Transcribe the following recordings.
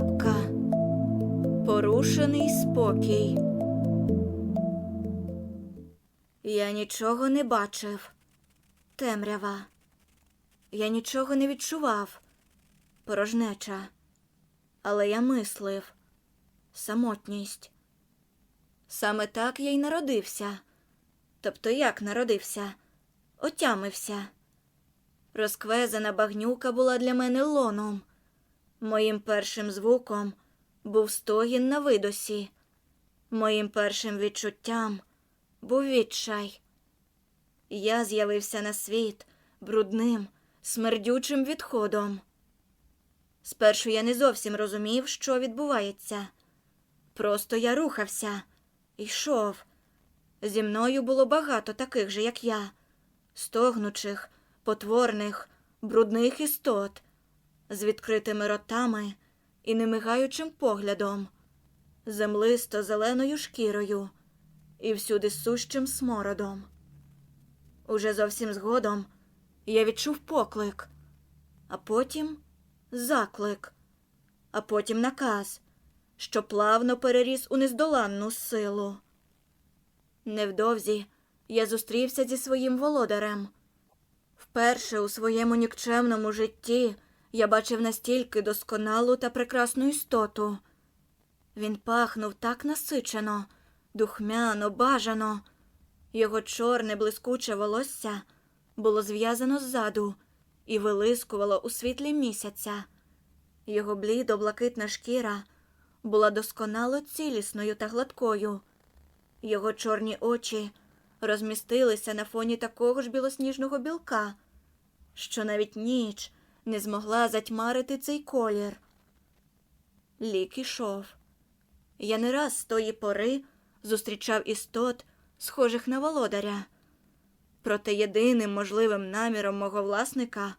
Мапка. Порушений спокій. Я нічого не бачив. Темрява. Я нічого не відчував. Порожнеча. Але я мислив. Самотність. Саме так я й народився. Тобто як народився? Отямився. Розквезена багнюка була для мене лоном. Моїм першим звуком був стогін на видосі. Моїм першим відчуттям був відчай. Я з'явився на світ брудним, смердючим відходом. Спершу я не зовсім розумів, що відбувається. Просто я рухався, йшов. Зі мною було багато таких же, як я, стогнучих, потворних, брудних істот, з відкритими ротами і немигаючим поглядом, землисто зеленою шкірою і всюди сущим смородом. Уже зовсім згодом я відчув поклик, а потім заклик, а потім наказ, що плавно переріс у нездоланну силу. Невдовзі я зустрівся зі своїм володарем. Вперше у своєму нікчемному житті я бачив настільки досконалу та прекрасну істоту. Він пахнув так насичено, духмяно, бажано. Його чорне блискуче волосся було зв'язано ззаду і вилискувало у світлі місяця. Його блідо-блакитна шкіра була досконало цілісною та гладкою. Його чорні очі розмістилися на фоні такого ж білосніжного білка, що навіть ніч не змогла затьмарити цей колір. Лік ішов. Я не раз з тої пори зустрічав істот, схожих на володаря. Проте єдиним можливим наміром мого власника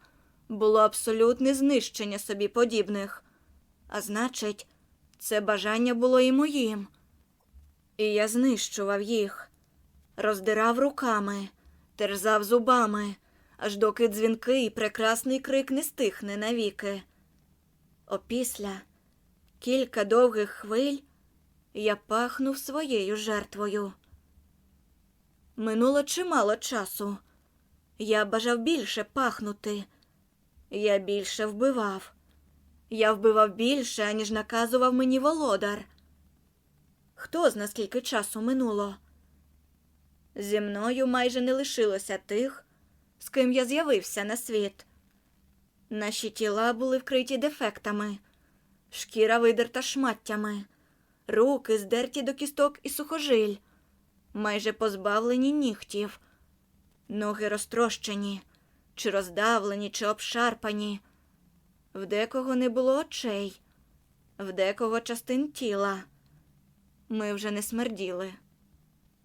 було абсолютне знищення собі подібних. А значить, це бажання було і моїм. І я знищував їх, роздирав руками, терзав зубами, аж доки дзвінкий прекрасний крик не стихне навіки. Опісля кілька довгих хвиль я пахнув своєю жертвою. Минуло чимало часу. Я бажав більше пахнути. Я більше вбивав. Я вбивав більше, аніж наказував мені володар. Хто зна скільки часу минуло? Зі мною майже не лишилося тих, з ким я з'явився на світ. Наші тіла були вкриті дефектами, шкіра видерта шматтями, руки здерті до кісток і сухожиль, майже позбавлені нігтів, ноги розтрощені, чи роздавлені, чи обшарпані. В декого не було очей, в декого частин тіла. Ми вже не смерділи.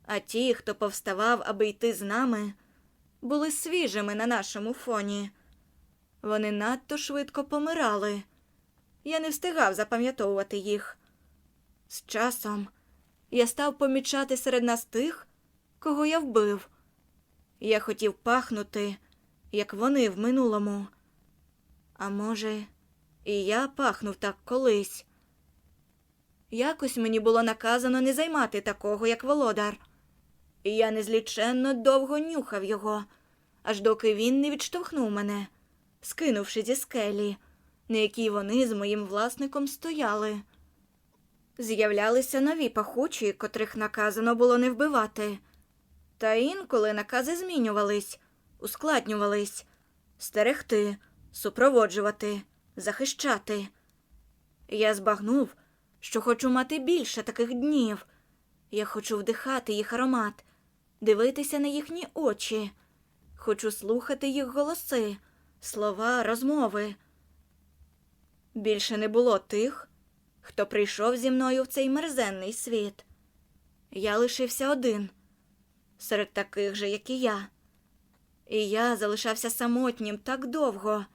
А ті, хто повставав, аби йти з нами, були свіжими на нашому фоні. Вони надто швидко помирали. Я не встигав запам'ятовувати їх. З часом я став помічати серед нас тих, кого я вбив. Я хотів пахнути, як вони в минулому. А може, і я пахнув так колись. Якось мені було наказано не займати такого, як володар. І я незліченно довго нюхав його, аж доки він не відштовхнув мене, скинувши зі скелі, на якій вони з моїм власником стояли. З'являлися нові пахучі, котрих наказано було не вбивати. Та інколи накази змінювались, ускладнювались стерегти, супроводжувати, захищати. Я збагнув, що хочу мати більше таких днів. Я хочу вдихати їх аромат, дивитися на їхні очі, хочу слухати їх голоси, слова, розмови. Більше не було тих, хто прийшов зі мною в цей мерзенний світ. Я лишився один серед таких же, як і я. І я залишався самотнім так довго.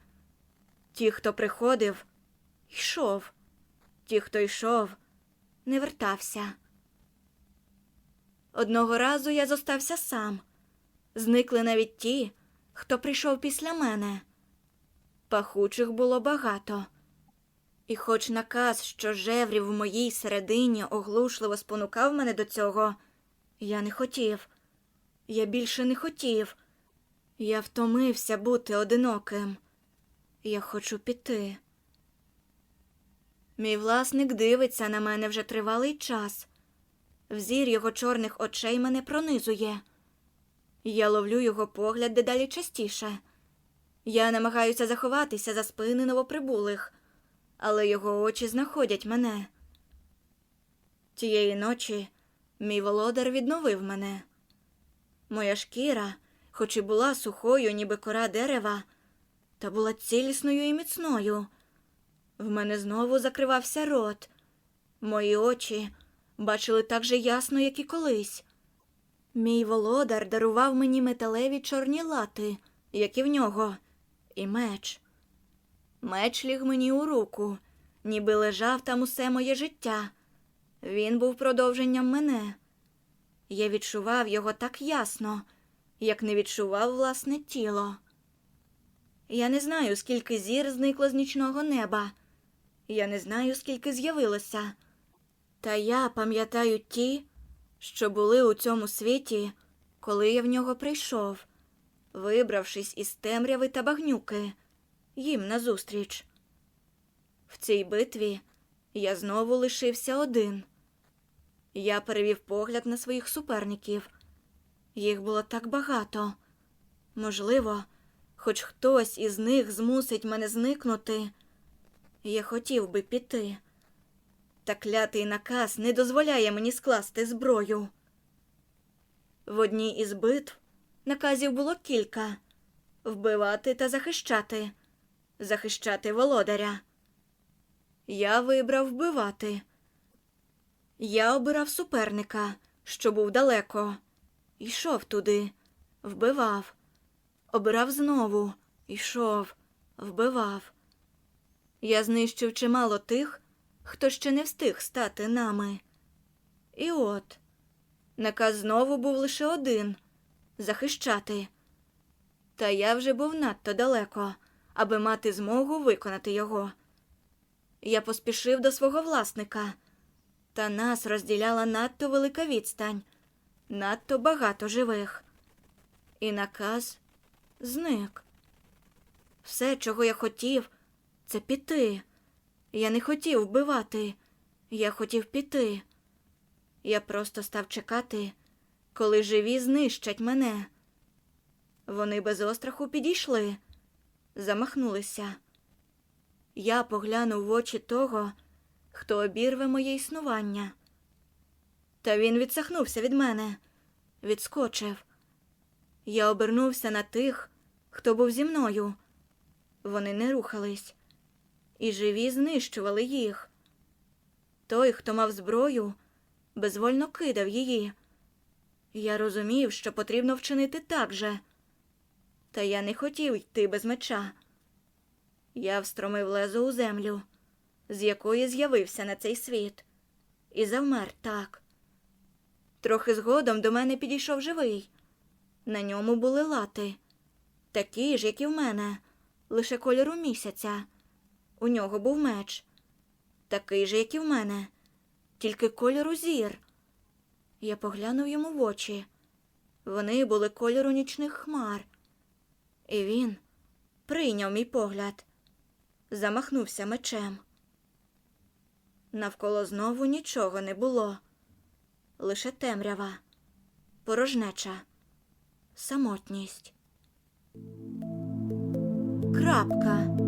Ті, хто приходив, йшов, ті, хто йшов, не вертався. Одного разу я зостався сам. Зникли навіть ті, хто прийшов після мене. Пахучих було багато. І хоч наказ, що жеврів в моїй середині оглушливо спонукав мене до цього, я не хотів. Я більше не хотів. Я втомився бути одиноким. Я хочу піти. Мій власник дивиться на мене вже тривалий час. Взір його чорних очей мене пронизує. Я ловлю його погляд дедалі частіше. Я намагаюся заховатися за спини новоприбулих, але його очі знаходять мене. Тієї ночі мій володар відновив мене. Моя шкіра, хоч і була сухою, ніби кора дерева, та була цілісною і міцною. В мене знову закривався рот. Мої очі бачили так же ясно, як і колись. Мій володар дарував мені металеві чорні лати, як і в нього, і меч. Меч ліг мені у руку, ніби лежав там усе моє життя. Він був продовженням мене. Я відчував його так ясно, як не відчував власне тіло. Я не знаю, скільки зір зникло з нічного неба. Я не знаю, скільки з'явилося. Та я пам'ятаю ті, що були у цьому світі, коли я в нього прийшов, вибравшись із темряви та багнюки, їм назустріч. В цій битві я знову лишився один. Я перевів погляд на своїх суперників. Їх було так багато. Можливо, хоч хтось із них змусить мене зникнути. Я хотів би піти. Та клятий наказ не дозволяє мені скласти зброю. В одній із битв наказів було кілька вбивати та захищати, захищати володаря. Я вибрав вбивати. Я обирав суперника, що був далеко, йшов туди, вбивав, обирав знову, йшов, вбивав. Я знищив чимало тих, хто ще не встиг стати нами. І от наказ знову був лише один захищати. Та я вже був надто далеко, аби мати змогу виконати його. Я поспішив до свого власника, та нас розділяла надто велика відстань, надто багато живих. І наказ зник. Все, чого я хотів, це піти. Я не хотів вбивати, я хотів піти. Я просто став чекати, коли живі знищать мене. Вони без остраху підійшли, замахнулися. Я поглянув в очі того, хто обірве моє існування. Та він відсахнувся від мене, відскочив. Я обернувся на тих, хто був зі мною. Вони не рухались, і живі знищували їх. Той, хто мав зброю, безвольно кидав її. Я розумів, що потрібно вчинити так же. Та я не хотів йти без меча. Я встромив лезо у землю, з якої з'явився на цей світ, і завмер так. Трохи згодом до мене підійшов живий. На ньому були лати, такі ж, як і в мене, лише кольору місяця. У нього був меч, такий же, як і в мене, тільки кольору зір. Я поглянув йому в очі. Вони були кольору нічних хмар. І він прийняв мій погляд, замахнувся мечем. Навколо знову нічого не було, лише темрява, порожнеча, самотність. Крапка.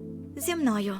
зі мною.